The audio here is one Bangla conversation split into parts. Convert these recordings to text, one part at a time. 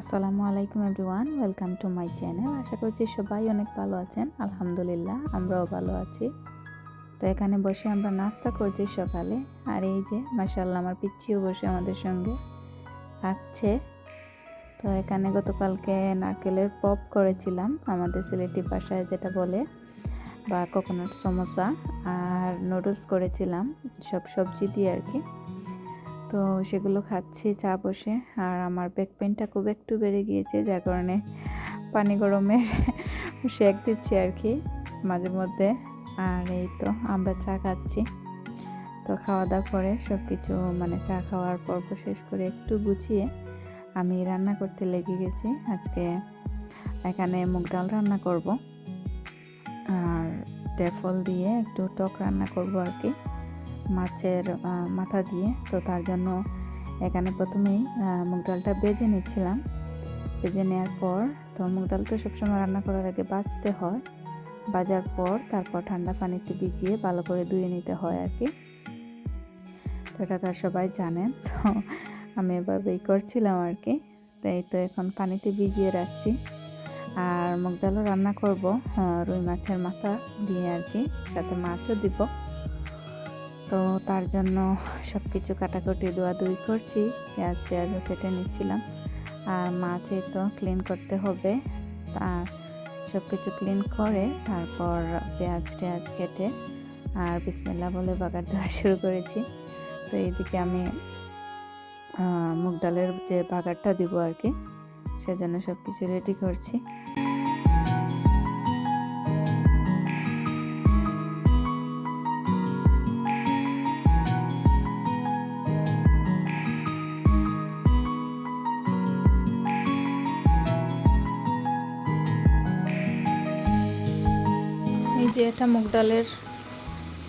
আসসালামু আলাইকুম everyone, welcome to my channel. আশা করছি সবাই অনেক ভালো আছেন। আলহামদুলিল্লাহ, আমরাও ভালো আছি। তো এখানে বসে আমরা নাস্তা করছি সকালে। আর এই যে মাসাল্লাহ আমার পিচ্ছিও বসে আমাদের সঙ্গে খাচ্ছে। তো এখানে গতকালকে নারকেলের পপ করেছিলাম, আমাদের সিলেটি ভাষায় যেটা বলে, বা কোকোনাট সমোসা। আর নুডলস করেছিলাম, সব সবজি দিয়ে আর কি। তো সেগুলো খাচ্ছি চা বসে। আর আমার ব্যাক পেনটা খুব একটু বেড়ে গিয়েছে, যার কারণে পানি গরমের শেক দিচ্ছি আর কি মাঝে মধ্যে। আর এই তো আমরা চা খাচ্ছি। তো খাওয়া দাওয়া করে সব কিছু মানে চা খাওয়ার পর্ব শেষ করে একটু গুছিয়ে আমি রান্না করতে লেগে গেছি। আজকে এখানে মুগ ডাল রান্না করব। আর ডেফল দিয়ে একটু টক রান্না করব আর কি। মাছের মাথা দিয়ে। তো তার জন্য এখানে প্রথমেই মুগ ডালটা বেজে নিচ্ছিলাম। বেজে নেওয়ার পর, তো মুগ ডাল তো সবসময় রান্না করার আগে বাজতে হয়। বাজার পর তারপর ঠান্ডা পানিতে ভিজিয়ে ভালো করে ধুয়ে নিতে হয় আর কি। তো এটা তার সবাই জানেন তো আমি এভাবেই করছিলাম আর কি। তাই তো এখন পানিতে ভিজিয়ে রাখছি। আর মুগ ডালও রান্না করব রুই মাছের মাথা দিয়ে আর কি। সাথে মাছও দিব। তো তার জন্য সব কিছু কাটাকুটি ধোয়াধুয়ি করছি, পেঁয়াজ টেয়াজও কেটে নিচ্ছিলাম। আর মাছে তো ক্লিন করতে হবে আর সব কিছু ক্লিন করে তারপর পেঁয়াজ টেয়াজ কেটে আর বিসমিল্লা বলে বাগার দেওয়া শুরু করেছি। তো এইদিকে আমি মুগ ডালের যে বাগারটা দিব আর কি, সেজন্য সব কিছু রেডি করছি। যে এটা মুগ ডালের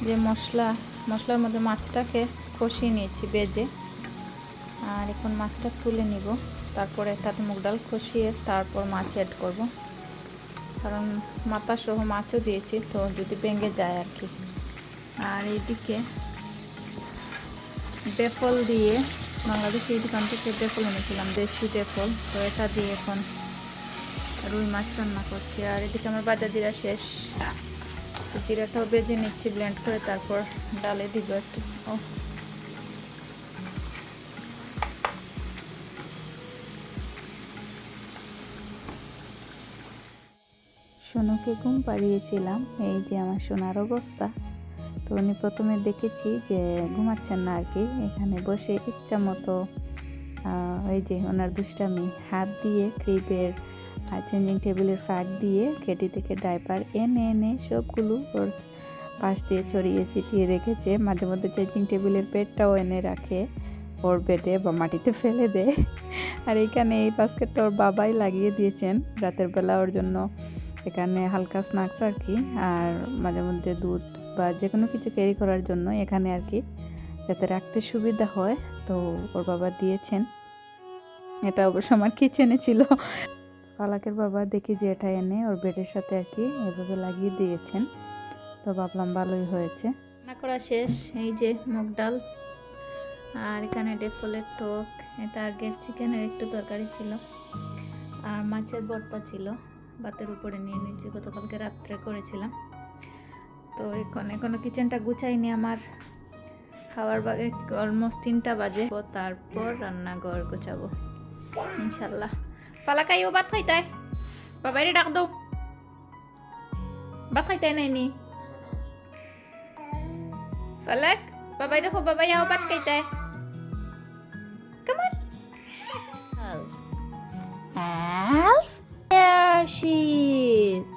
যে মশলা, মশলার মধ্যে মাছটাকে কষিয়ে নিয়েছি বেজে। আর এখন মাছটা তুলে নিব। তারপরে একটাতে মুগ ডাল কষিয়ে তারপর মাছ অ্যাড করব। কারণ মাথা সহ মাছও দিয়েছি, তো যদি ভেঙে যায় আর কি। আর এইদিকে ডেফল দিয়ে, বাংলাদেশে এই দোকান থেকে ডেফল এনেছিলাম, দেশি ডেফল। তো এটা দিয়ে এখন রুই মাছ রান্না করছি। আর এদিকে আমার বাজার জিরা শেষ। জিরাটাও বেজে নিচ্ছি ব্লেন্ড করে তারপর ডালে দিব একটু। সোনুকে ঘুম পাড়িয়েছিলাম এই যে আমার সোনার অবস্থা। তো উনি প্রথমে দেখেছি যে ঘুমাচ্ছেন না আর কি, এখানে বসে ইচ্ছা মতো এই যে ওনার দুষ্টামি, হাত দিয়ে ক্রিপের আর চেঞ্জিং টেবিলের ফাঁক দিয়ে খেটি থেকে ডাইপার এনে এনে সবগুলো ওর পাশ দিয়ে ছড়িয়ে ছিটিয়ে রেখেছে। মাঝে মধ্যে চেঞ্জিং টেবিলের পেটটাও এনে রাখে। ওর বেডে বা মাটিতে ফেলে দেয় আর এইখানে এই বাস্কেটটা ওর বাবাই লাগিয়ে দিয়েছেন। রাতের বেলা ওর জন্য এখানে হালকা স্ন্যাক্স আর কি। আর মাঝে মধ্যে দুধ বা যে কোনো কিছু ক্যারি করার জন্য এখানে আর কি যাতে রাখতে সুবিধা হয়। তো ওর বাবা দিয়েছেন। এটা অবশ্য আমার কিচেনে ছিল। ফালাকের বাবা দেখি যে এটা এনে ওর বেডের সাথে আর কি এভাবে লাগিয়ে দিয়েছেন। তো ভাবলাম ভালোই হয়েছে। রান্না করা শেষ, এই যে মুগ ডাল আর এখানে ডেফলের টোক, এটা আগের চিকেনের একটু তরকারি ছিল আর মাছের ভর্তা ছিল, ভাতের উপরে নিয়ে নিয়েছি, গতকালকে রাত্রে করেছিলাম। তো এখন, এখনও কিচেনটা গুছাইনি আমার। খাওয়ার বাগে অলমোস্ট তিনটা বাজে। তারপর রান্নাঘর গোছাবো, ইনশাল্লাহ। Fala kayo, ba't kay tay? Babay ni dakdo. Ba't kay tay na? Falak, babay na ko babay ako, ba't kay tay? Come on. Elf. Elf? There she is.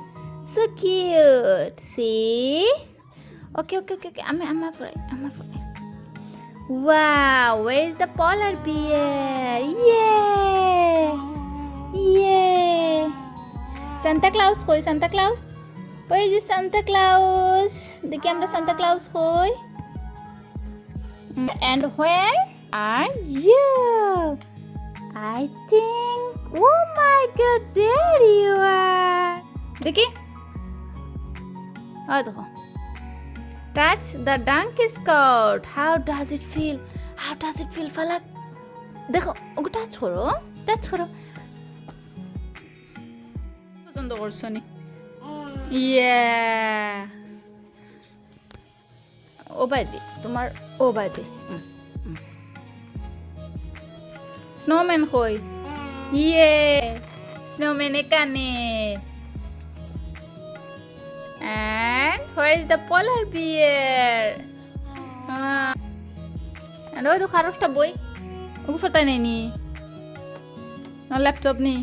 So cute. See? Okay, okay, okay, okay. I'm, I'm afraid. I'm afraid. Wow, where is the polar bear? Yeah! Santa Claus কই Santa Claus? Where is this Santa Claus? দেখি আমরা Santa Claus কই? And where are you? I think. Oh my God, there you are. দেখি Oh, দেখো Touch the donkey skirt. How does it feel? How does it feel, ফালাক দেখো ওকে টাচ করো টাচ করো পছন্দ করছ নি ইয়ে ও বাদি তোমার ও বাদি স্নোম্যান কই ইয়ে স্নোম্যান এখানে And where is the polar bear? And ওই তো খারো একটা বই ওকে ফটাই নাই নি ল্যাপটপ নি